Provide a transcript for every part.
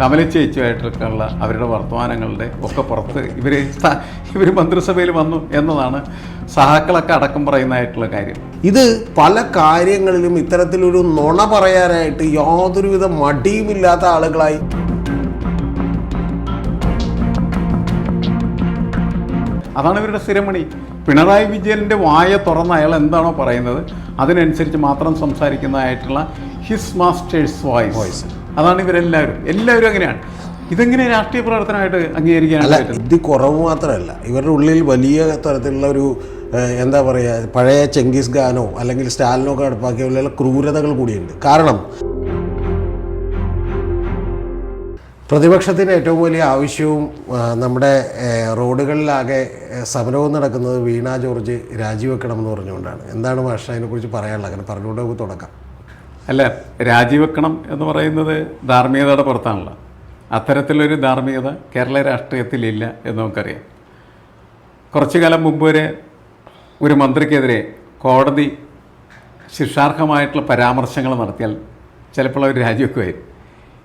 കമലച്ചേച്ചുമായിട്ടൊക്കെയുള്ള അവരുടെ വർത്തമാനങ്ങളുടെ ഒക്കെ പുറത്ത് ഇവർ ഇവർ മന്ത്രിസഭയിൽ വന്നു എന്നതാണ് സഹാക്കളൊക്കെ അടക്കം പറയുന്നതായിട്ടുള്ള കാര്യം. ഇത് പല കാര്യങ്ങളിലും ഇത്തരത്തിലൊരു നുണ പറയാനായിട്ട് യാതൊരുവിധ മടിയുമില്ലാത്ത ആളുകളായി. അതാണ് ഇവരുടെ സ്ഥിരമണി. പിണറായി വിജയന്റെ വായ തുറന്ന് അയാൾ എന്താണോ പറയുന്നത് അതിനനുസരിച്ച് മാത്രം സംസാരിക്കുന്നതായിട്ടുള്ള ഹിസ് മാസ്റ്റേഴ്സ് വോയിസ്. വോയിസ്. അതാണ് ഇവരെല്ലാവരും. എല്ലാവരും അങ്ങനെയാണ്. ഇതെങ്ങനെ രാഷ്ട്രീയ പ്രവർത്തനമായിട്ട് അംഗീകരിക്കാൻ ഇത് കുറവ് മാത്രമല്ല. ഇവരുടെ ഉള്ളിൽ വലിയ തരത്തിലുള്ള ഒരു എന്താ പറയുക പഴയ ചെങ്കിസ് ഖാനോ അല്ലെങ്കിൽ സ്റ്റാലിനോ ഒക്കെ നടപ്പാക്കിയ പോലെയുള്ള ക്രൂരതകൾ കൂടിയുണ്ട്. കാരണം പ്രതിപക്ഷത്തിന് ഏറ്റവും വലിയ ആവശ്യവും നമ്മുടെ റോഡുകളിലാകെ സമരവും നടക്കുന്നത് വീണ ജോർജ് രാജിവെക്കണം എന്ന് പറഞ്ഞുകൊണ്ടാണ്. എന്താണ് മാഷ അതിനെക്കുറിച്ച് പറയാനുള്ളത്? അങ്ങനെ പറഞ്ഞുകൊണ്ട് നമുക്ക് തുടക്കാം അല്ല രാജിവെക്കണം എന്ന് പറയുന്നത് ധാർമ്മികതയുടെ പുറത്താണല്ലോ. അത്തരത്തിലൊരു ധാർമ്മികത കേരള രാഷ്ട്രീയത്തിലില്ല എന്ന് നമുക്കറിയാം. കുറച്ചു കാലം മുമ്പ് വരെ ഒരു മന്ത്രിക്കെതിരെ കോടതി ശിക്ഷാർഹമായിട്ടുള്ള പരാമർശങ്ങൾ നടത്തിയാൽ ചിലപ്പോൾ അവർ രാജിവെക്കുമായിരുന്നു.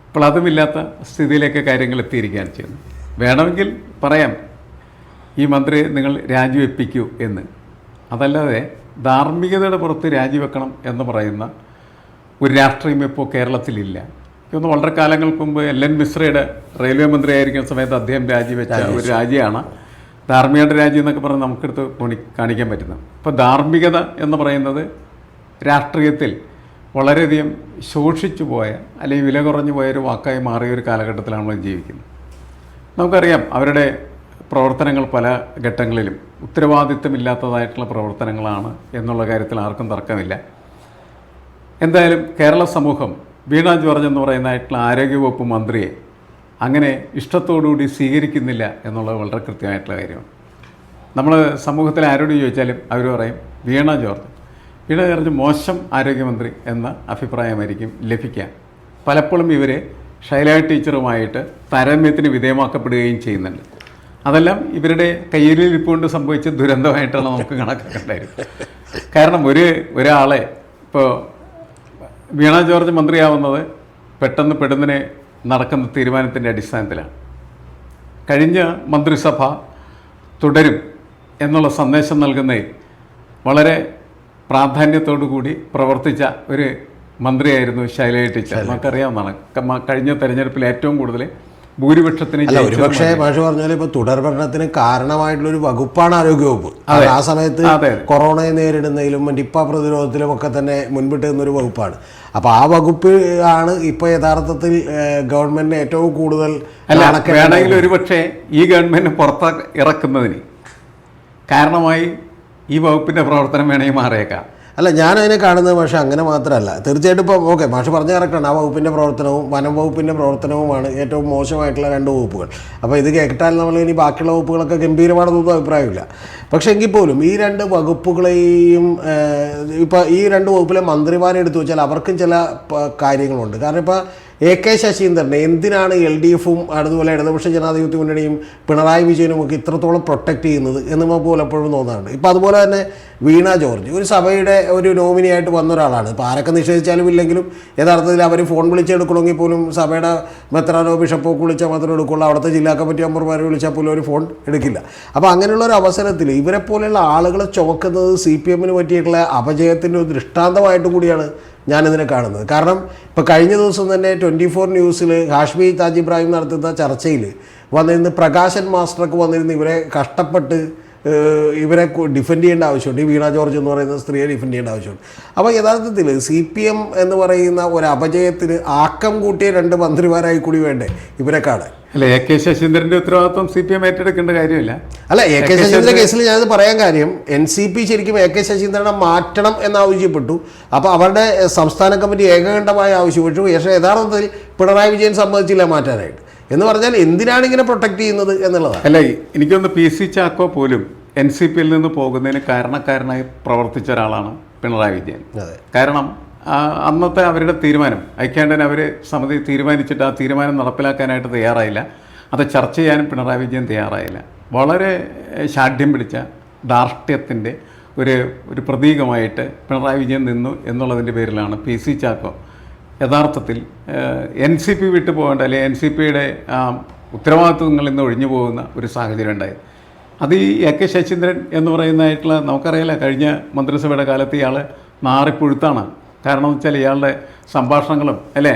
ഇപ്പോൾ അതുമില്ലാത്ത സ്ഥിതിയിലേക്ക് കാര്യങ്ങൾ എത്തിയിരിക്കുകയാണ് ചെയ്യുന്നത്. വേണമെങ്കിൽ പറയാം ഈ മന്ത്രി നിങ്ങൾ രാജിവെപ്പിക്കൂ എന്ന്. അതല്ലാതെ ധാർമ്മികതയുടെ പുറത്ത് രാജിവെക്കണം എന്ന് പറയുന്ന ഒരു രാഷ്ട്രീയം ഇപ്പോൾ കേരളത്തിലില്ല. ഇതൊന്ന് വളരെ കാലങ്ങൾക്ക് മുമ്പ് എൽ എൻ മിശ്രയുടെ റെയിൽവേ മന്ത്രിയായിരിക്കുന്ന സമയത്ത് അദ്ദേഹം രാജിവെച്ച ഒരു രാജ്യമാണ്. ധാർമ്മികയുടെ രാജ്യം എന്നൊക്കെ പറഞ്ഞ് നമുക്കെടുത്ത് കൊണി കാണിക്കാൻ പറ്റുന്നത്. ഇപ്പോൾ ധാർമ്മികത എന്ന് പറയുന്നത് രാഷ്ട്രീയത്തിൽ വളരെയധികം ശോഷിച്ചു പോയ അല്ലെങ്കിൽ വില കുറഞ്ഞു പോയ ഒരു വാക്കായി മാറിയ ഒരു കാലഘട്ടത്തിലാണ് നമ്മൾ ജീവിക്കുന്നത്. നമുക്കറിയാം അവരുടെ പ്രവർത്തനങ്ങൾ പല ഘട്ടങ്ങളിലും ഉത്തരവാദിത്തമില്ലാത്തതായിട്ടുള്ള പ്രവർത്തനങ്ങളാണ് എന്നുള്ള കാര്യത്തിൽ ആർക്കും തർക്കമില്ല. എന്തായാലും കേരള സമൂഹം വീണ ജോർജ് എന്ന് പറയുന്നതായിട്ടുള്ള ആരോഗ്യവകുപ്പ് മന്ത്രിയെ അങ്ങനെ ഇഷ്ടത്തോടുകൂടി സ്വീകരിക്കുന്നില്ല എന്നുള്ളത് വളരെ കൃത്യമായിട്ടുള്ള കാര്യമാണ്. നമ്മൾ സമൂഹത്തിൽ ആരോട് ചോദിച്ചാലും അവർ പറയും വീണ ജോർജ്. വീണ ജോർജ് മോശം ആരോഗ്യമന്ത്രി എന്ന അഭിപ്രായമായിരിക്കും ലഭിക്കുക പലപ്പോഴും ഇവരെ ശൈല ടീച്ചറുമായിട്ട് താരതമ്യത്തിന് വിധേയമാക്കപ്പെടുകയും ചെയ്യുന്നുണ്ട്. അതെല്ലാം ഇവരുടെ കയ്യിലിരിപ്പുകൊണ്ട് സംഭവിച്ച ദുരന്തമായിട്ടാണ് നമുക്ക് കണക്കാക്കേണ്ടത് കാരണം ഒരു ഒരാളെ ഇപ്പോൾ വീണ ജോർജ് മന്ത്രിയാവുന്നത് പെട്ടെന്ന് പെടുന്നതിനെ നടക്കുന്ന തീരുമാനത്തിന്റെ അടിസ്ഥാനത്തിലാണ്. കഴിഞ്ഞ മന്ത്രിസഭ തുടരും എന്നുള്ള സന്ദേശം നൽകുന്ന വളരെ പ്രാധാന്യത്തോടു കൂടി പ്രവർത്തിച്ച ഒരു മന്ത്രിയായിരുന്നു ശൈലജ ടീച്ചർ. നമുക്കറിയാവുന്നതാണ്. കഴിഞ്ഞ തെരഞ്ഞെടുപ്പിൽ ഏറ്റവും കൂടുതൽ ഭൂരിപക്ഷത്തിന് ഒരുപക്ഷേ പക്ഷെ ഒരുപക്ഷെ പറഞ്ഞാൽ ഇപ്പൊ തുടർ ഭരണത്തിന് കാരണമായിട്ടുള്ള ഒരു വകുപ്പാണ് ആരോഗ്യവകുപ്പ്. ആ സമയത്ത്. കൊറോണയെ നേരിടുന്നതിലും നിപ്പ പ്രതിരോധത്തിലും ഒക്കെ തന്നെ മുൻപിട്ട് നിന്നൊരു വകുപ്പാണ്. അപ്പൊ ആ വകുപ്പ് ആണ് ഇപ്പൊ യഥാർത്ഥത്തിൽ ഗവൺമെന്റിന് ഏറ്റവും കൂടുതൽ വേണമെങ്കിൽ ഒരു പക്ഷേ ഈ ഗവൺമെന്റ് പുറത്ത് ഇറക്കുന്നതിന് കാരണമായി ഈ വകുപ്പിന്റെ പ്രവർത്തനം വേണമെങ്കിൽ മാറിയേക്കാം. അല്ല ഞാനതിനെ കാണുന്നത് പക്ഷേ അങ്ങനെ മാത്രമല്ല. തീർച്ചയായിട്ടും ഇപ്പോൾ ഓക്കെ മാഷ് പറഞ്ഞ കറക്റ്റാണ് ആ വകുപ്പിന്റെ പ്രവർത്തനവും വനം വകുപ്പിന്റെ പ്രവർത്തനവുമാണ് ഏറ്റവും മോശമായിട്ടുള്ള രണ്ട് വകുപ്പുകൾ. അപ്പോൾ ഇത് കേട്ടാൽ നമ്മൾ ഇനി ബാക്കിയുള്ള വകുപ്പുകളൊക്കെ ഗംഭീരമാണെന്നൊന്നും അഭിപ്രായമില്ല. പക്ഷേ എങ്കിൽ പോലും ഈ രണ്ട് വകുപ്പുകളെയും ഇപ്പോൾ ഈ രണ്ട് വകുപ്പിലെ മന്ത്രിമാരെ എടുത്തു വെച്ചാൽ അവർക്കും ചില കാര്യങ്ങളുണ്ട്. കാരണം ഇപ്പോൾ എ കെ ശശീന്ദ്രനെ എന്തിനാണ് എൽ ഡി എഫും അതുപോലെ ഇടതുപക്ഷ ജനാധിപത്യ മുന്നണിയും പിണറായി വിജയനും ഒക്കെ ഇത്രത്തോളം പ്രൊട്ടക്റ്റ് ചെയ്യുന്നത് എന്ന് നമുക്ക് പലപ്പോഴും തോന്നാറുണ്ട്. ഇപ്പോൾ അതുപോലെ തന്നെ വീണ ജോർജ് ഒരു സഭയുടെ ഒരു നോമിനിയായിട്ട് വന്ന ഒരാളാണ്. ഇപ്പോൾ ആരൊക്കെ നിഷേധിച്ചാലും ഇല്ലെങ്കിലും യഥാർത്ഥത്തിൽ അവർ ഫോൺ വിളിച്ചെടുക്കണമെങ്കിൽ പോലും സഭയുടെ മെത്രാനോ ബിഷപ്പോ വിളിച്ചാൽ മാത്രമേ എടുക്കുള്ളൂ. അവിടുത്തെ ജില്ലാ കമ്മിറ്റി മെമ്പർമാരെ വിളിച്ചാൽ പോലും ഒരു ഫോൺ എടുക്കില്ല. അപ്പോൾ അങ്ങനെയുള്ള ഒരു അവസരത്തിൽ ഇവരെ പോലെയുള്ള ആളുകളെ ചുമക്കുന്നത് സി പി എമ്മിന് പറ്റിയിട്ടുള്ള അപജയത്തിന്റെ ഒരു ദൃഷ്ടാന്തമായിട്ട് കൂടിയാണ് ഞാനിതിനെ കാണുന്നത്. കാരണം ഇപ്പോൾ കഴിഞ്ഞ ദിവസം തന്നെ ട്വന്റി ഫോർ ന്യൂസിൽ ഹാഷ്മി താജ് ഇബ്രാഹിം നടത്തുന്ന ചർച്ചയിൽ വന്നിരുന്ന് പ്രകാശൻ മാസ്റ്റർക്ക് വന്നിരുന്ന് ഇവരെ കഷ്ടപ്പെട്ട് ഇവരെ ഡിഫെൻഡ് ചെയ്യേണ്ട ആവശ്യമുണ്ട്. ഈ വീണ ജോർജ് എന്ന് പറയുന്ന സ്ത്രീയെ ഡിഫെൻഡ് ചെയ്യേണ്ട ആവശ്യമുണ്ട്. അപ്പോൾ യഥാർത്ഥത്തിൽ സി പി എം എന്ന് പറയുന്ന ഒരു അപജയത്തിന് ആക്കം കൂട്ടിയ രണ്ട് മന്ത്രിമാരായി കൂടി വേണ്ടേ? ഇവരെ കാണാൻ. അല്ല എ കെ ശശീന്ദ്രന്റെ ഉത്തരവാദിത്വം സി പി എം ഏറ്റെടുക്കേണ്ട കാര്യമില്ല. അല്ല എ കെ ശശീന്ദ്രന്റെ കേസിൽ ഞാനത് പറയാൻ കാര്യം എൻ സി പി ശരിക്കും എ കെ ശശീന്ദ്രനെ മാറ്റണം എന്നാവശ്യപ്പെട്ടു അപ്പോൾ അവരുടെ സംസ്ഥാന കമ്മിറ്റി ഏകകണ്ഠമായി ആവശ്യപ്പെട്ടു. പക്ഷേ യഥാർത്ഥത്തിൽ പിണറായി വിജയൻ സമ്മതിച്ചില്ല മാറ്റാനായിട്ട്. എന്ന് പറഞ്ഞാൽ എന്തിനാണ് ഇങ്ങനെ പ്രൊട്ടക്ട് ചെയ്യുന്നത് എന്നുള്ളതാണ്. അല്ല എനിക്കൊന്ന് പി സി ചാക്കോ പോലും എൻ സി പിയിൽ നിന്ന് പോകുന്നതിന് കാരണക്കാരനായി പ്രവർത്തിച്ച ഒരാളാണ് പിണറായി വിജയൻ. കാരണം അന്നത്തെ അവരുടെ തീരുമാനം ഐക്യാണ്ടൻ അവർ സമിതി തീരുമാനിച്ചിട്ട് ആ തീരുമാനം നടപ്പിലാക്കാനായിട്ട് തയ്യാറായില്ല. അത് ചർച്ച ചെയ്യാനും പിണറായി വിജയൻ തയ്യാറായില്ല. വളരെ ശാഠ്യം പിടിച്ച ധാർഷ്ട്യത്തിന്റെ ഒരു ഒരു പ്രതീകമായിട്ട് പിണറായി വിജയൻ നിന്നു എന്നുള്ളതിന്റെ പേരിലാണ് പി സി ചാക്കോ യഥാർത്ഥത്തിൽ എൻ സി പി വിട്ടു പോകേണ്ട അല്ലെങ്കിൽ എൻ സി പിയുടെ ഉത്തരവാദിത്വങ്ങളിൽ നിന്ന് ഒഴിഞ്ഞു പോകുന്ന ഒരു സാഹചര്യം ഉണ്ടായത്. അത് ഈ എ കെ ശശീന്ദ്രൻ എന്ന് പറയുന്നതായിട്ടുള്ള നമുക്കറിയില്ല കഴിഞ്ഞ മന്ത്രിസഭയുടെ കാലത്ത് ഇയാൾ നാറിപ്പുഴുത്താണ് കാരണം എന്ന് വെച്ചാൽ ഇയാളുടെ സംഭാഷണങ്ങളും അല്ലേ?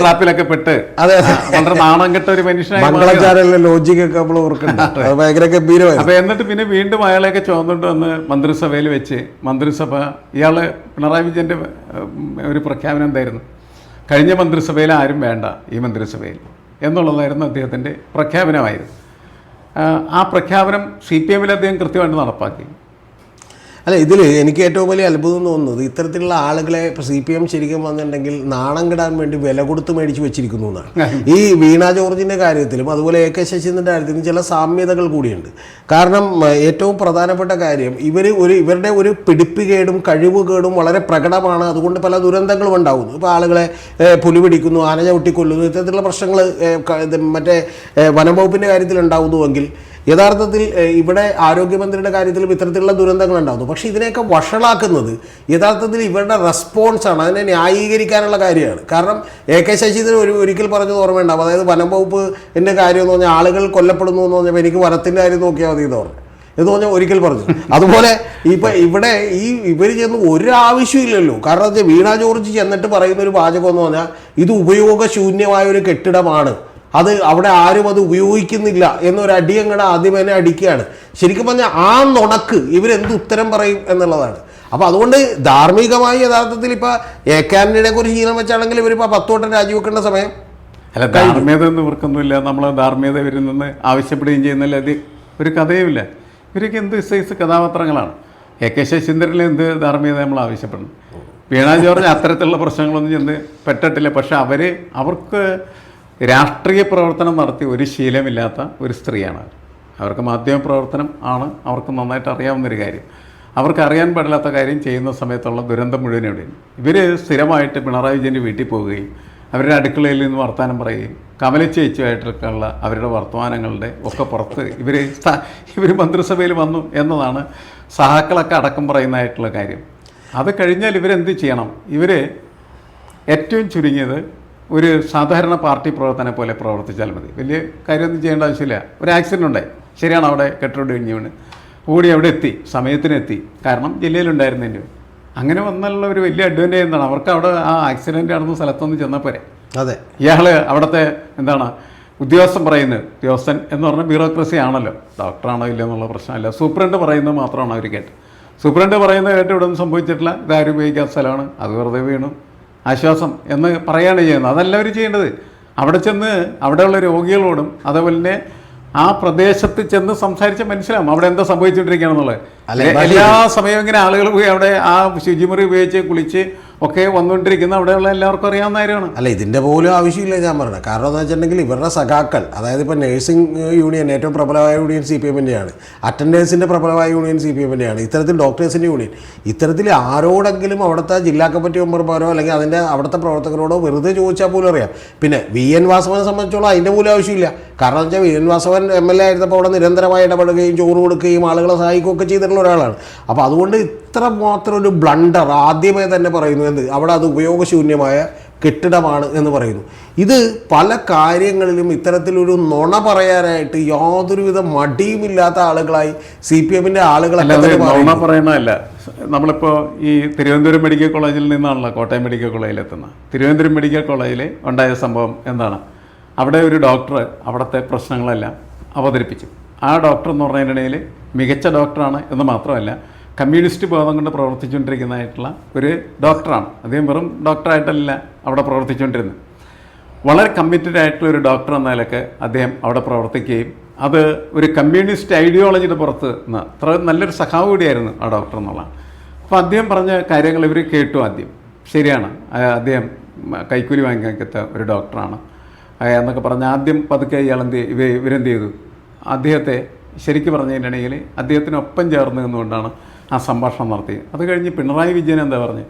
ട്രാപ്പിലൊക്കെ പെട്ട്. വളരെ നാണം കെട്ട ഒരു മനുഷ്യനെ മാറുകയാണ്. മംഗളാചാരയിലെ ലോജിക്കൊക്കെ നമ്മൾ ഓർക്കുന്നുണ്ട്. അത് ഭയങ്കര ഗംഭീരമായി. അപ്പൊ എന്നിട്ട് പിന്നെ വീണ്ടും അയാളെയൊക്കെ ചുവന്നുകൊണ്ട് വന്ന് മന്ത്രിസഭയിൽ വെച്ച്. മന്ത്രിസഭ ഇയാൾ പിണറായി വിജയന്റെ ഒരു പ്രഖ്യാപനം എന്തായിരുന്നു? കഴിഞ്ഞ മന്ത്രിസഭയിൽ ആരും വേണ്ട ഈ മന്ത്രിസഭയിൽ എന്നുള്ളതായിരുന്നു അദ്ദേഹത്തിന്റെ പ്രഖ്യാപനമായിരുന്നു. ആ പ്രഖ്യാപനം സി പി എമ്മിൽ അദ്ദേഹം കൃത്യമായിട്ട് നടപ്പാക്കി. അല്ല ഇതിൽ എനിക്ക് ഏറ്റവും വലിയ അത്ഭുതം തോന്നുന്നത് ഇത്തരത്തിലുള്ള ആളുകളെ ഇപ്പോൾ സി പി എം ശരിക്കും വന്നിട്ടുണ്ടെങ്കിൽ നാണം കിടാൻ വേണ്ടി വില കൊടുത്ത് മേടിച്ച് വെച്ചിരിക്കുന്നു എന്നാണ്. ഈ വീണ ജോർജിന്റെ കാര്യത്തിലും അതുപോലെ എ കെ ശശീന്ദ്രന്റെ കാര്യത്തിലും ചില സാമ്യതകൾ കൂടിയുണ്ട്. കാരണം ഏറ്റവും പ്രധാനപ്പെട്ട കാര്യം ഇവർ ഒരു ഇവരുടെ ഒരു പിടിപ്പുകേടും കഴിവുകേടും വളരെ പ്രകടമാണ്. അതുകൊണ്ട് പല ദുരന്തങ്ങളും ഉണ്ടാകുന്നു ഇപ്പോൾ ആളുകളെ പുലി പിടിക്കുന്നു ആന ചവിട്ടിക്കൊല്ലുന്നു ഇത്തരത്തിലുള്ള പ്രശ്നങ്ങൾ മറ്റേ വനം വകുപ്പിന്റെ കാര്യത്തിൽ ഉണ്ടാകുന്നുവെങ്കിൽ യഥാർത്ഥത്തിൽ ഇവിടെ ആരോഗ്യമന്ത്രിയുടെ കാര്യത്തിലും ഇത്തരത്തിലുള്ള ദുരന്തങ്ങൾ ഉണ്ടാകുന്നു പക്ഷേ ഇതിനെയൊക്കെ വഷളാക്കുന്നത് യഥാർത്ഥത്തിൽ ഇവരുടെ റെസ്പോൺസാണ് അതിനെ ന്യായീകരിക്കാനുള്ള കാര്യമാണ്. കാരണം എ കെ ശശീന്ദ്രൻ ഒരു ഒരിക്കൽ പറഞ്ഞത് ഓർമ്മയുണ്ടാവും. അതായത് വനം വകുപ്പ് എന്റെ കാര്യം എന്ന് പറഞ്ഞാൽ ആളുകൾ കൊല്ലപ്പെടുന്നു എന്ന് പറഞ്ഞപ്പോൾ എനിക്ക് വനത്തിന്റെ കാര്യം നോക്കിയാൽ മതി എന്ന് എന്ന് പറഞ്ഞാൽ ഒരിക്കൽ പറഞ്ഞു. അതുപോലെ ഇപ്പൊ ഇവിടെ ഈ ഇവർ ചെന്ന് ഒരു ആവശ്യമില്ലല്ലോ കാരണം എന്താ വീണ ജോർജ് ചെന്നിട്ട് പറയുന്ന ഒരു വാചകം എന്ന് പറഞ്ഞാൽ ഇത് ഉപയോഗശൂന്യമായ ഒരു കെട്ടിടമാണ്. അത് അവിടെ ആരും അത് ഉപയോഗിക്കുന്നില്ല എന്നൊരു അടി അങ്ങടെ ആദ്യം തന്നെ അടിക്കുകയാണ്. ശരിക്കും പറഞ്ഞാൽ ആ നുണക്ക് ഇവരെന്ത് ഉത്തരം പറയും എന്നുള്ളതാണ്. അപ്പോൾ അതുകൊണ്ട് ധാർമ്മികമായി യഥാർത്ഥത്തിൽ ഇപ്പോൾ എ കാനഡയെ കുറിച്ച് ശീലം വെച്ചാണെങ്കിൽ ഇവരിപ്പോൾ പത്ത് വട്ടം രാജിവെക്കേണ്ട സമയം അല്ല ധാർമ്മികത ഒന്നും ഇവർക്കൊന്നുമില്ല നമ്മൾ ധാർമ്മികത ഇവരിൽ നിന്ന് ആവശ്യപ്പെടുകയും ചെയ്യുന്നില്ല. അത് ഒരു കഥയുമില്ല ഇവരൊക്കെ എന്ത് സൈസ് കഥാപാത്രങ്ങളാണ്? എ കെ ശശീന്ദ്രനിൽ എന്ത് ധാർമ്മികത നമ്മൾ ആവശ്യപ്പെടണം? വീണ ജോർജ് അത്തരത്തിലുള്ള പ്രശ്നങ്ങളൊന്നും ചെന്ന് പറ്റത്തില്ല പക്ഷെ അവർ അവർക്ക് രാഷ്ട്രീയ പ്രവർത്തനം നടത്തി ഒരു ശീലമില്ലാത്ത ഒരു സ്ത്രീയാണ് അവർക്ക് മാധ്യമ പ്രവർത്തനം ആണ് അവർക്ക് നന്നായിട്ട് അറിയാവുന്നൊരു കാര്യം. അവർക്ക് അറിയാൻ പാടില്ലാത്ത കാര്യം ചെയ്യുന്ന സമയത്തുള്ള ദുരന്തം മുഴുവൻ എവിടെ ഇവർ സ്ഥിരമായിട്ട് പിണറായി വിജയന്റെ വീട്ടിൽ പോവുകയും അവരുടെ അടുക്കളയിൽ നിന്ന് വർത്തമാനം പറയുകയും കമലച്ചേച്ചുമായിട്ടൊക്കെ ഉള്ള അവരുടെ വർത്തമാനങ്ങളുടെ ഒക്കെ പുറത്ത് ഇവർ ഇവർ മന്ത്രിസഭയിൽ വന്നു എന്നതാണ് സഹാക്കളൊക്കെ അടക്കം പറയുന്നതായിട്ടുള്ള കാര്യം. അത് കഴിഞ്ഞാൽ ഇവരെന്ത് ചെയ്യണം? ഇവർ ഏറ്റവും ചുരുങ്ങിയത് ഒരു സാധാരണ പാർട്ടി പ്രവർത്തനം പോലെ പ്രവർത്തിച്ചാൽ മതി. വലിയ കാര്യമൊന്നും ചെയ്യേണ്ട ആവശ്യമില്ല. ഒരു ആക്സിഡന്റ് ഉണ്ടായി. ശരിയാണ് അവിടെ കെട്ടിടം കഴിഞ്ഞു വീണ്. കൂടി അവിടെ എത്തി. സമയത്തിനെത്തി കാരണം ജില്ലയിലുണ്ടായിരുന്നതിന്റെ. അങ്ങനെ വന്നുള്ള ഒരു വലിയ അഡ്വാന്റേജ് എന്താണ്? അവർക്ക് അവിടെ ആ ആക്സിഡന്റ് നടന്ന സ്ഥലത്തൊന്ന് ചെന്നാൽ പോരെ. അതെ. ഇയാൾ അവിടുത്തെ എന്താണ്? ഉദ്യോഗസ്ഥൻ പറയുന്നത് ഉദ്യോഗസ്ഥൻ എന്ന് പറഞ്ഞാൽ ബ്യൂറോക്രസി ആണല്ലോ. ഡോക്ടറാണോ ഇല്ല എന്നുള്ള പ്രശ്നമല്ല സൂപ്രണ്ട് പറയുന്നത് മാത്രമാണ് അവർ കേട്ട് സൂപ്രണ്ട് പറയുന്നത് കേട്ട് ഇവിടെ ഒന്നും സംഭവിച്ചിട്ടില്ല. ഇതാരും ഉപയോഗിക്കാത്ത സ്ഥലമാണ്. അത് വെറുതെ വീണു. ആശ്വാസം എന്ന് പറയുകയാണ് ചെയ്യുന്നത്. അതല്ല അവർ ചെയ്യേണ്ടത്. അവിടെ ചെന്ന് അവിടെയുള്ള രോഗികളോടും അതേപോലെ തന്നെ ആ പ്രദേശത്ത് ചെന്ന് സംസാരിച്ച മനസ്സിലാവും അവിടെ എന്താ സംഭവിച്ചുകൊണ്ടിരിക്കുകയാണെന്നുള്ളത്. എല്ലാ സമയവും ഇങ്ങനെ ആളുകൾ പോയി അവിടെ ആ ശുചിമുറി ഉപയോഗിച്ച് കുളിച്ച് ഒക്കെ വന്നുകൊണ്ടിരിക്കുന്ന അവിടെയുള്ള എല്ലാവർക്കും അറിയാവുന്ന കാര്യമാണ്. അല്ല ഇതിന്റെ പോലും ആവശ്യമില്ല ഞാൻ പറഞ്ഞത്. കാരണം എന്ന് വെച്ചിട്ടുണ്ടെങ്കിൽ ഇവരുടെ സഖാക്കൾ അതായത് ഇപ്പോൾ നഴ്സിംഗ് യൂണിയൻ ഏറ്റവും പ്രബലമായ യൂണിയൻ സി പി എമ്മിന്റെയാണ് അറ്റൻഡേഴ്സിന്റെ പ്രബലമായ യൂണിയൻ സി പി എമ്മിന്റെയാണ് ഇത്തരത്തിൽ ഡോക്ടേഴ്സിന്റെ യൂണിയൻ ഇത്തരത്തിൽ ആരോടെങ്കിലും അവിടുത്തെ ജില്ലാ കമ്മിറ്റി മെമ്പർമാരോ അല്ലെങ്കിൽ അതിന്റെ അവിടുത്തെ പ്രവർത്തകരോടോ വെറുതെ ചോദിച്ചാൽ പോലും അറിയാം. പിന്നെ വി എൻ വാസവനെ സംബന്ധിച്ചോളം അതിന്റെ പോലും ആവശ്യമില്ല. കാരണം വെച്ചാൽ V N Vasavan M L A ആയിരുന്നപ്പോൾ അവിടെ നിരന്തരമായി ഇടപെടുകയും ചോറ് കൊടുക്കുകയും ആളുകളെ സഹായിക്കുകയൊക്കെ ചെയ്തിട്ടുള്ള ഒരാളാണ്. അപ്പോൾ അതുകൊണ്ട് ഇത്ര മാത്രം ഒരു ബ്ലണ്ടർ ആദ്യമേ തന്നെ പറയുന്നു എന്ത് അവിടെ അത് ഉപയോഗശൂന്യമായ കെട്ടിടമാണ് എന്ന് പറയുന്നു. ഇത് പല കാര്യങ്ങളിലും ഇത്തരത്തിലൊരു നുണ പറയാനായിട്ട് യാതൊരുവിധ മടിയുമില്ലാത്ത ആളുകളായി സി പി എമ്മിന്റെ തന്നെ നോണ പറയുന്നു പറയണതല്ല നമ്മളിപ്പോൾ ഈ തിരുവനന്തപുരം മെഡിക്കൽ കോളേജിൽ നിന്നാണല്ലോ കോട്ടയം മെഡിക്കൽ കോളേജിൽ എത്തുന്നത് തിരുവനന്തപുരം മെഡിക്കൽ കോളേജിൽ ഉണ്ടായ സംഭവം എന്താണ്? അവിടെ ഒരു ഡോക്ടർ അവിടുത്തെ പ്രശ്നങ്ങളെല്ലാം അവതരിപ്പിച്ചു. ആ ഡോക്ടർ എന്ന് പറഞ്ഞതിനിടയിൽ മികച്ച ഡോക്ടറാണ് എന്ന് മാത്രമല്ല കമ്മ്യൂണിസ്റ്റ് ബോധം കൊണ്ട് പ്രവർത്തിച്ചുകൊണ്ടിരിക്കുന്നതായിട്ടുള്ള ഒരു ഡോക്ടറാണ്. അദ്ദേഹം വെറും ഡോക്ടറായിട്ടല്ല അവിടെ പ്രവർത്തിച്ചുകൊണ്ടിരുന്നത്. വളരെ കമ്മിറ്റഡ് ആയിട്ടുള്ള ഒരു ഡോക്ടർ എന്ന നിലയ്ക്ക് അദ്ദേഹം അവിടെ പ്രവർത്തിക്കുകയും അത് ഒരു കമ്മ്യൂണിസ്റ്റ് ഐഡിയോളജിയുടെ പുറത്ത് നിന്ന് അത്ര നല്ലൊരു സഖാവ് കൂടിയായിരുന്നു ആ ഡോക്ടർ എന്നുള്ളതാണ് അപ്പോൾ അദ്ദേഹം പറഞ്ഞ കാര്യങ്ങൾ ഇവർ കേട്ടു ആദ്യം. ശരിയാണ്. അദ്ദേഹം കൈക്കൂലി വാങ്ങിക്കാത്ത ഒരു ഡോക്ടറാണ്. എന്നൊക്കെ പറഞ്ഞ് ആദ്യം പതുക്കെ ഇയാൾ എന്ത് ഇവ ഇവരെന്ത് ചെയ്തു? അദ്ദേഹത്തെ ശരിക്കും പറഞ്ഞു കഴിഞ്ഞിട്ടുണ്ടെങ്കിൽ അദ്ദേഹത്തിനൊപ്പം ചേർന്ന് നിന്നുകൊണ്ടാണ് ആ സംഭാഷണം നടത്തി. അത് കഴിഞ്ഞ് പിണറായി വിജയൻ എന്താ പറഞ്ഞു?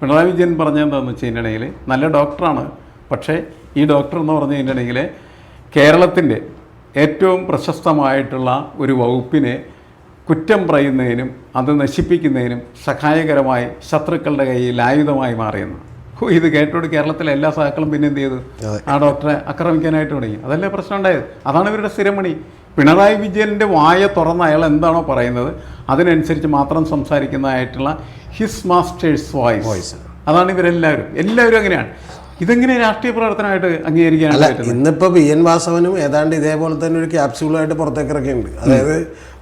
പിണറായി വിജയൻ പറഞ്ഞതെന്താണെന്ന് കഴിഞ്ഞിട്ടുണ്ടെങ്കിൽ നല്ല ഡോക്ടറാണ്. പക്ഷേ ഈ ഡോക്ടർ എന്ന് പറഞ്ഞു കഴിഞ്ഞിട്ടുണ്ടെങ്കിൽ കേരളത്തിന്റെ ഏറ്റവും പ്രശസ്തമായിട്ടുള്ള ഒരു വകുപ്പിനെ കുറ്റം പറയുന്നതിനും അത് നശിപ്പിക്കുന്നതിനും സഹായകരമായി ശത്രുക്കളുടെ കയ്യിൽ ആയുധമായി മാറിയെന്ന്. ഇത് കേട്ടോട് കേരളത്തിലെ എല്ലാ സഹാക്കളും പിന്നെ എന്ത് ചെയ്തു ആ ഡോക്ടറെ ആക്രമിക്കാനായിട്ട് തുടങ്ങി. അതല്ലേ പ്രശ്നം ഉണ്ടായത്? അതാണ് ഇവരുടെ സ്ഥിരമണി. പിണറായി വിജയന്റെ വായ തുറന്ന് അയാൾ എന്താണോ പറയുന്നത് അതിനനുസരിച്ച് മാത്രം സംസാരിക്കുന്നതായിട്ടുള്ള ഹിസ് മാസ്റ്റേഴ്സ് വോയിസ് വോയിസ് അതാണ് ഇവരെല്ലാവരും. എല്ലാവരും അങ്ങനെയാണ്. ഇതെങ്ങനെ രാഷ്ട്രീയ പ്രവർത്തനമായിട്ട് അംഗീകരിക്കാൻ അല്ല ഇന്നിപ്പോൾ പി എൻ വാസവനും ഏതാണ്ട് ഇതേപോലെ തന്നെ ഒരു ക്യാപ്സ്യൂളായിട്ട് പുറത്തേക്ക് ഇറക്കിയിട്ടുണ്ട് അതായത്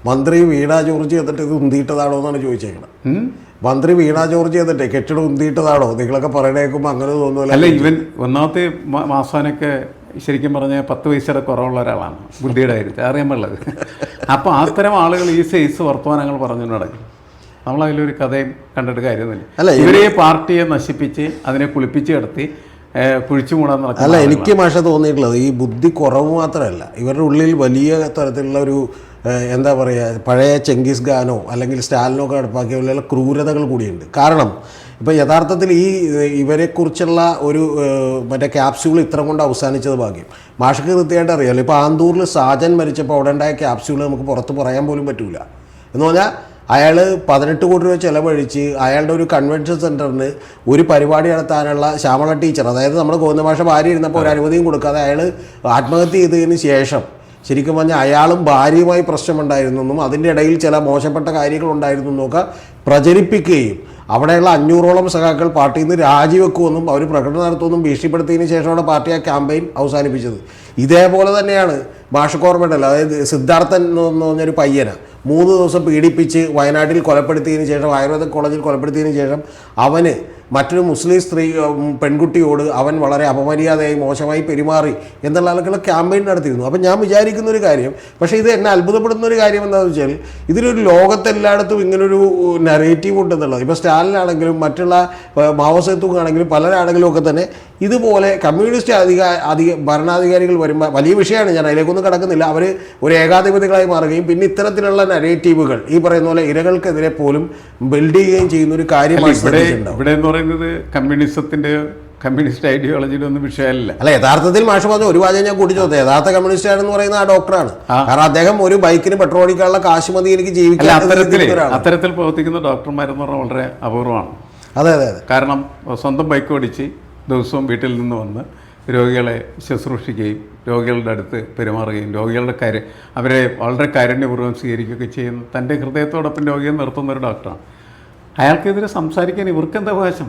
മന്ത്രി വീണ ജോർജ് എന്നിട്ട് ഇത് ഉന്തിയിട്ടതാണോ എന്നാണ് ചോദിച്ചേക്കുന്നത് മന്ത്രി വീണ ജോർജ് എന്നിട്ട് കെട്ടിടം ഉന്തിയിട്ടതാണോ? നിങ്ങളൊക്കെ പറയണേക്കുമ്പോൾ അങ്ങനെ തോന്നുന്നില്ല അല്ല ഇവൻ ഒന്നാമത്തെ മാസാനൊക്കെ ശരിക്കും പറഞ്ഞാൽ പത്ത് വയസ്സുടെ കുറവുള്ള ഒരാളാണ്. ബുദ്ധിയുടെ കാര്യത്തിൽ. അറിയാൻ പാടുള്ളത് അപ്പോൾ അത്തരം ആളുകൾ ഈ സൈസ് വർത്തമാനങ്ങൾ പറഞ്ഞു നടക്കും. നമ്മൾ അതിലൊരു കഥയും കണ്ടിട്ട് അല്ല, കാര്യമൊന്നുമില്ല ഇവരെ പാർട്ടിയെ നശിപ്പിച്ച് അതിനെ കുളിപ്പിച്ച് കിടത്തി കുഴിച്ചു മൂടാൻ അല്ല എനിക്ക് മാഷ തോന്നിയിട്ടുള്ളത് ഈ ബുദ്ധി കുറവ് മാത്രമല്ല ഇവരുടെ ഉള്ളിൽ വലിയ തരത്തിലുള്ള ഒരു എന്താ പറയുക പഴയ ചെങ്കിസ് ഖാനോ അല്ലെങ്കിൽ സ്റ്റാലിനോ ഒക്കെ നടപ്പാക്കിയ പോലെയുള്ള ക്രൂരതകൾ കൂടിയുണ്ട്. കാരണം ഇപ്പോൾ യഥാർത്ഥത്തിൽ ഈ ഇവരെക്കുറിച്ചുള്ള ഒരു മറ്റേ ക്യാപ്സ്യൂൾ ഇത്ര കൊണ്ട് അവസാനിച്ചത് ഭാഗ്യം. മാഷക്ക് കൃത്യമായിട്ട് അറിയാമല്ലോ ഇപ്പോൾ ആന്തൂറിൽ സാജൻ മരിച്ചപ്പോൾ അവിടെ ഉണ്ടായ ക്യാപ്സ്യൂൾ നമുക്ക് പുറത്ത് പറയാൻ പോലും പറ്റില്ല എന്ന് പറഞ്ഞാൽ അയാൾ പതിനെട്ട് കോടി രൂപ ചിലവഴിച്ച് അയാളുടെ ഒരു കൺവെൻഷൻ സെന്ററിന് ഒരു പരിപാടി നടത്താനുള്ള ശ്യാമള ടീച്ചർ അതായത് നമ്മുടെ ഗോവിന്ദമാഷ ഭാര്യ ഇരുന്നപ്പോൾ ഒരു അനുമതിയും കൊടുക്കാതെ അയാൾ ആത്മഹത്യ ചെയ്തതിന് ശേഷം ശരിക്കും പറഞ്ഞാൽ അയാളും ഭാര്യയുമായി പ്രശ്നമുണ്ടായിരുന്നെന്നും അതിന്റെ ഇടയിൽ ചില മോശപ്പെട്ട കാര്യങ്ങളുണ്ടായിരുന്നു എന്നൊക്കെ പ്രചരിപ്പിക്കുകയും അവിടെയുള്ള അഞ്ഞൂറോളം സഖാക്കൾ പാർട്ടിയിൽ നിന്ന് രാജിവെക്കുമെന്നും അവർ പ്രകടനം നടത്തുമെന്നും ഭീഷണിപ്പെടുത്തിയതിന് ശേഷമാണ് പാർട്ടി ആ ക്യാമ്പയിൻ അവസാനിപ്പിച്ചത്. ഇതേപോലെ തന്നെയാണ് ഭാഷക്കോർമ്മയുണ്ടല്ലോ അതായത് സിദ്ധാർത്ഥൻ എന്ന് പറഞ്ഞൊരു പയ്യന മൂന്ന് ദിവസം പീഡിപ്പിച്ച് വയനാട്ടിൽ കൊലപ്പെടുത്തിയതിന് ശേഷം ആയുർവേദ കോളേജിൽ കൊലപ്പെടുത്തിയതിന് ശേഷം അവന് മറ്റൊരു മുസ്ലിം സ്ത്രീ പെൺകുട്ടിയോട് അവൻ വളരെ അപമര്യാദയായി മോശമായി പെരുമാറി എന്നുള്ള ആളുകളെ ക്യാമ്പയിൻ നടത്തിയിരുന്നു. അപ്പം ഞാൻ വിചാരിക്കുന്ന ഒരു കാര്യം പക്ഷേ ഇത് എന്നെ അത്ഭുതപ്പെടുന്ന ഒരു കാര്യം എന്താണെന്ന് വെച്ചാൽ ഇതിലൊരു ലോകത്തെല്ലായിടത്തും ഇങ്ങനൊരു നെറേറ്റീവ് ഉണ്ടെന്നുള്ളത്. ഇപ്പോൾ സ്റ്റാലിനാണെങ്കിലും മറ്റുള്ള ഏഹ്, മാവോ സേത്തുങ് ആണെങ്കിലും പലരാണെങ്കിലും ഒക്കെ തന്നെ ഇതുപോലെ കമ്മ്യൂണിസ്റ്റ് അധിക അധിക ഭരണാധികാരികൾ വരുമ്പോൾ വലിയ വിഷയമാണ്. ഞാൻ അതിലേക്കൊന്നും കടക്കുന്നില്ല. അവർ ഒരു ഏകാധിപതികളായി മാറുകയും പിന്നെ ഇത്തരത്തിലുള്ള നരേറ്റീവുകൾ ഈ പറയുന്ന പോലെ ഇരകൾക്കെതിരെ പോലും ബിൽഡ് ചെയ്യുകയും ചെയ്യുന്ന ഒരു കാര്യമാണ് ഇവിടെ ഇവിടെ എന്ന് പറയുന്നത് കമ്മ്യൂണിസത്തിന്റെ കമ്മ്യൂണിസ്റ്റ് ഐഡിയോളജിയുടെ ഒന്നും വിഷയമല്ല. അല്ല യഥാർത്ഥത്തിൽ മാഷ് പറഞ്ഞ ഒരു വാചകം ഞാൻ കൂട്ടി ചോദിച്ചത്. യഥാർത്ഥ കമ്മ്യൂണിസ്റ്റ് ആണെന്ന് പറയുന്ന ആ ഡോക്ടറാണ്. കാരണം അദ്ദേഹം ഒരു ബൈക്കിന് പെട്രോൾ അടിക്കാനുള്ള കാശ് മതി എനിക്ക് ജീവിക്കാൻ അത്തരത്തിൽ അത്തരത്തിൽ പ്രവർത്തിക്കുന്ന ഡോക്ടർമാരെന്ന് പറഞ്ഞാൽ വളരെ അപൂർവമാണ്. അതെ അതെ അതെ. കാരണം സ്വന്തം ബൈക്ക് ഓടിച്ച് ദിവസവും വീട്ടിൽ നിന്ന് വന്ന് രോഗികളെ ശുശ്രൂഷിക്കുകയും രോഗികളുടെ അടുത്ത് പെരുമാറുകയും രോഗികളുടെ കാര്യം അവരെ വളരെ കാരുണ്യപൂർവം സ്വീകരിക്കുകയൊക്കെ ചെയ്യുന്ന തന്റെ ഹൃദയത്തോടൊപ്പം രോഗിയെ നിർത്തുന്ന ഒരു ഡോക്ടറാണ്. അയാൾക്കെതിരെ സംസാരിക്കാൻ ഇവർക്ക് എന്താ അവകാശം?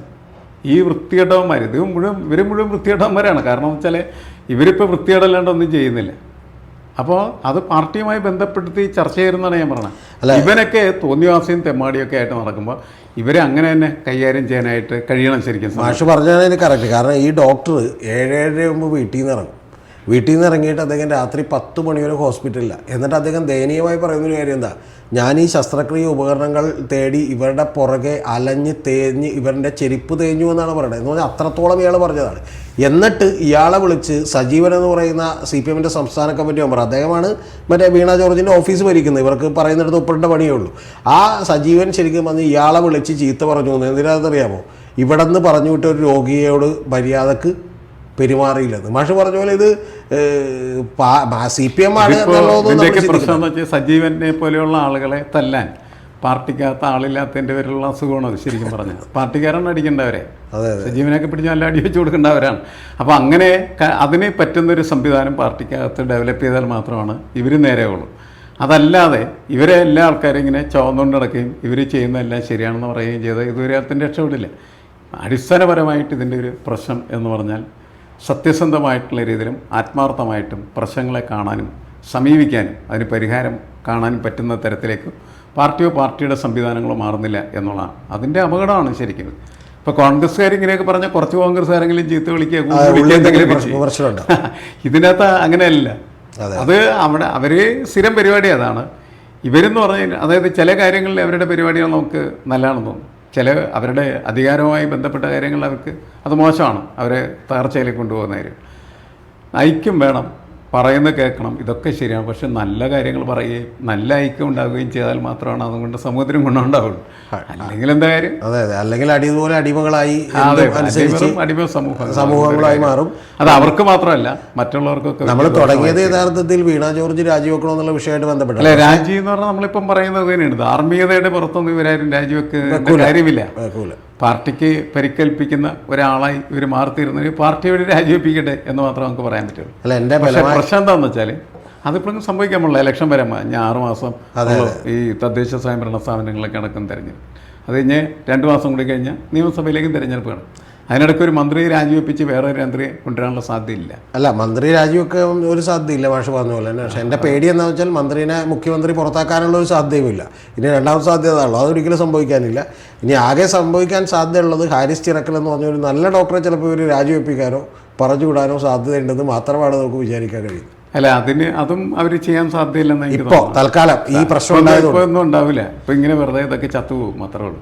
ഈ വൃത്തികെട്ടവന്മാർ ഇത് മുഴുവൻ ഇവർ മുഴുവൻ വൃത്തികെട്ടവന്മാരാണ്. കാരണം എന്ന് വെച്ചാൽ ഇവരിപ്പോൾ വൃത്തികേടല്ലാണ്ട് ഒന്നും ചെയ്യുന്നില്ല. അപ്പോൾ അത് പാർട്ടിയുമായി ബന്ധപ്പെടുത്തി ചർച്ച ചെയ്യുന്നതാണ് ഞാൻ പറഞ്ഞത്. ഇവനൊക്കെ തോന്നിവാസിയും തെമ്മാടിയൊക്കെ ആയിട്ട് നടക്കുമ്പോൾ ഇവരെ അങ്ങനെ തന്നെ കൈകാര്യം ചെയ്യാനായിട്ട് കഴിയണം ശരിക്കും. മാഷ് പറഞ്ഞതിന് കറക്റ്റ് കാരണം ഈ ഡോക്ടർ ഏഴേഴര മുമ്പ് വീട്ടിൽ നിന്ന് ഇറങ്ങും. വീട്ടിൽ നിന്ന് ഇറങ്ങിയിട്ട് അദ്ദേഹം രാത്രി പത്ത് മണി വരെ ഹോസ്പിറ്റലിലാണ് എന്നിട്ട് അദ്ദേഹം ദയനീയമായി പറയുന്നൊരു കാര്യം എന്താ? ഞാൻ ഈ ശസ്ത്രക്രിയ ഉപകരണങ്ങൾ തേടി ഇവരുടെ പുറകെ അലഞ്ഞ് തേഞ്ഞ് ഇവരുടെ ചെരിപ്പ് തേഞ്ഞു എന്നാണ് പറയുന്നത് എന്ന് പറഞ്ഞാൽ അത്രത്തോളം ഇയാൾ പറഞ്ഞതാണ്. എന്നിട്ട് ഇയാളെ വിളിച്ച് സജീവൻ എന്ന് പറയുന്ന സി പി എമ്മിന്റെ സംസ്ഥാന കമ്മിറ്റി മെമ്പർ അദ്ദേഹമാണ് മറ്റേ വീണ ജോർജിന്റെ ഓഫീസ് ഭരിക്കുന്നത്. ഇവർക്ക് പറയുന്നിടത്ത് ഉപ്പിടേണ്ട പണിയേ ഉള്ളൂ ആ സജീവൻ ശരിക്കും വന്ന് ഇയാളെ വിളിച്ച് ചീത്ത പറഞ്ഞു എന്ന് എന്തിനാണെന്നറിയാമോ? ഇവിടെ നിന്ന് പറഞ്ഞു വിട്ട ഒരു രോഗിയോട് മര്യാദയ്ക്ക് പെരുമാറിയില്ലെന്ന്. മാഷ് പറഞ്ഞ പോലെ ഇത് സി പി എം ആണ് പ്രശ്നം എന്ന് വെച്ചാൽ സജീവനെ പോലെയുള്ള ആളുകളെ തല്ലാൻ പാർട്ടിക്കകത്ത് ആളില്ലാത്തതിന്റെ പേരിലുള്ള അസുഖമാണ് അത് ശരിക്കും പറഞ്ഞത്. പാർട്ടിക്കാരാണ് അടിക്കേണ്ടവരെ. സജീവനൊക്കെ പിടിച്ച് നല്ല അടി വെച്ച് കൊടുക്കേണ്ടവരാണ്. അപ്പോൾ അങ്ങനെ അതിനെ പറ്റുന്ന ഒരു സംവിധാനം പാർട്ടിക്കകത്ത് ഡെവലപ്പ് ചെയ്താൽ മാത്രമാണ് ഇവർ നേരെയുള്ളൂ അതല്ലാതെ ഇവരെ എല്ലാ ആൾക്കാരും ഇങ്ങനെ ചുവന്നുകൊണ്ട് നടക്കുകയും ഇവർ ചെയ്യുന്നതെല്ലാം ശരിയാണെന്ന് പറയുകയും ചെയ്ത് ഇതുവരെ അതിന്റെ രക്ഷപ്പെടില്ല. അടിസ്ഥാനപരമായിട്ട് ഇതിന്റെ ഒരു പ്രശ്നം എന്ന് പറഞ്ഞാൽ സത്യസന്ധമായിട്ടുള്ള രീതിയിലും ആത്മാർത്ഥമായിട്ടും പ്രശ്നങ്ങളെ കാണാനും സമീപിക്കാനും അതിന് പരിഹാരം കാണാനും പറ്റുന്ന തരത്തിലേക്ക് പാർട്ടിയോ പാർട്ടിയുടെ സംവിധാനങ്ങളോ മാറുന്നില്ല എന്നുള്ളതാണ്. അതിന്റെ അപകടമാണ് ശരിക്കും. ഇപ്പോൾ കോൺഗ്രസ്സുകാർ ഇങ്ങനെയൊക്കെ പറഞ്ഞാൽ കുറച്ച് കോൺഗ്രസ്സുകാരെങ്കിലും ചീത്ത വിളിക്കുക ഇതിനകത്ത് അങ്ങനെയല്ല. അത്. അവിടെ അവർ സ്ഥിരം പരിപാടി അതാണ്. ഇവരെന്ന് പറഞ്ഞാൽ അതായത് ചില കാര്യങ്ങളിൽ അവരുടെ പരിപാടികൾ നമുക്ക് നല്ലതാണെന്ന് തോന്നും ചില അവരുടെ അധികാരവുമായി ബന്ധപ്പെട്ട കാര്യങ്ങൾ അവർക്ക് അത് മോശമാണ് അവരെ തകർച്ചയിലേക്ക് കൊണ്ടുപോകുന്ന കാര്യം. ഐക്യം വേണം. പറയുന്നത് കേൾക്കണം. ഇതൊക്കെ ശരിയാണ്. പക്ഷെ നല്ല കാര്യങ്ങൾ പറയുകയും നല്ല ഐക്യം ഉണ്ടാവുകയും ചെയ്താൽ മാത്രമാണ് അതുകൊണ്ട് സമൂഹത്തിനും ഗുണമുണ്ടാവുള്ളൂ. അല്ലെങ്കിൽ എന്താ കാര്യം? അതെ അതെ. അല്ലെങ്കിൽ അടിപോലെ അടിമകളായി അടിമ- സമൂഹം സമൂഹങ്ങളായി മാറും. അത് അവർക്ക് മാത്രമല്ല മറ്റുള്ളവർക്കൊക്കെ നമ്മൾ തുടങ്ങിയത് യഥാർത്ഥത്തിൽ വീണ ജോർജ് രാജിവെക്കണമെന്നുള്ള വിഷയമായിട്ട് ബന്ധപ്പെട്ട അല്ലെ രാജി എന്ന് പറഞ്ഞാൽ നമ്മളിപ്പം പറയുന്നത് തന്നെയാണ് ധാർമ്മികതയുടെ പുറത്തൊന്നും ഇവരാരും രാജിവെക്കുന്ന കാര്യമില്ല. പാർട്ടിക്ക് പരിക്കേൽപ്പിക്കുന്ന ഒരാളായി ഇവർ മാറിത്തീരുന്നതിന് പാർട്ടി വഴി രാജിവെപ്പിക്കട്ടെ എന്ന് മാത്രം നമുക്ക് പറയാൻ പറ്റുള്ളൂ. അല്ല എന്റെ പക്ഷേ പ്രശ്നം എന്താണെന്ന് വെച്ചാൽ അതിപ്പോഴും സംഭവിക്കാൻ ഇലക്ഷൻ വരെ ഞാൻ ആറുമാസം ഈ തദ്ദേശ സ്വയംഭരണ സ്ഥാപനങ്ങളിലൊക്കെ അടക്കം തിരഞ്ഞെടുപ്പ്. അത് കഴിഞ്ഞ് രണ്ട് മാസം കൂടി കഴിഞ്ഞാൽ നിയമസഭയിലേക്കും തിരഞ്ഞെടുപ്പ് വേണം അതിനിടയ്ക്ക് ഒരു മന്ത്രിയെ രാജിവെപ്പിച്ച് വേറെ ഒരു മന്ത്രി കൊണ്ടുവരാനുള്ള സാധ്യതയില്ല. അല്ല മന്ത്രി രാജിവെക്കാൻ ഒരു സാധ്യതയില്ല മാഷ് പറഞ്ഞ പോലെ തന്നെ. പക്ഷേ എന്റെ പേടി എന്താണെന്ന് വെച്ചാൽ മന്ത്രിനെ മുഖ്യമന്ത്രി പുറത്താക്കാനുള്ള ഒരു സാധ്യതയുമില്ല. ഇനി രണ്ടാമത്തെ സാധ്യത ഉള്ളൂ അതൊരിക്കലും സംഭവിക്കാനില്ല. ഇനി ആകെ സംഭവിക്കാൻ സാധ്യതയുള്ളത് ഹാരിസ് ചിറക്കൽ എന്ന് പറഞ്ഞ ഒരു നല്ല ഡോക്ടറെ ചിലപ്പോൾ ഇവർ രാജിവെപ്പിക്കാനോ പറഞ്ഞു വിടാനോ സാധ്യതയുണ്ടെന്ന് മാത്രമാണ് നമുക്ക് വിചാരിക്കാൻ കഴിയുന്നത്. അല്ല അതിന് അതും അവർ ചെയ്യാൻ സാധ്യതയില്ലെന്ന് എനിക്ക് ഇപ്പോൾ തൽക്കാലം ഈ പ്രശ്നം ഉണ്ടാവില്ല. ഇപ്പൊ ഇങ്ങനെ വെറുതെ ഇതൊക്കെ ചത്തുപോകും മാത്രമേ ഉള്ളൂ.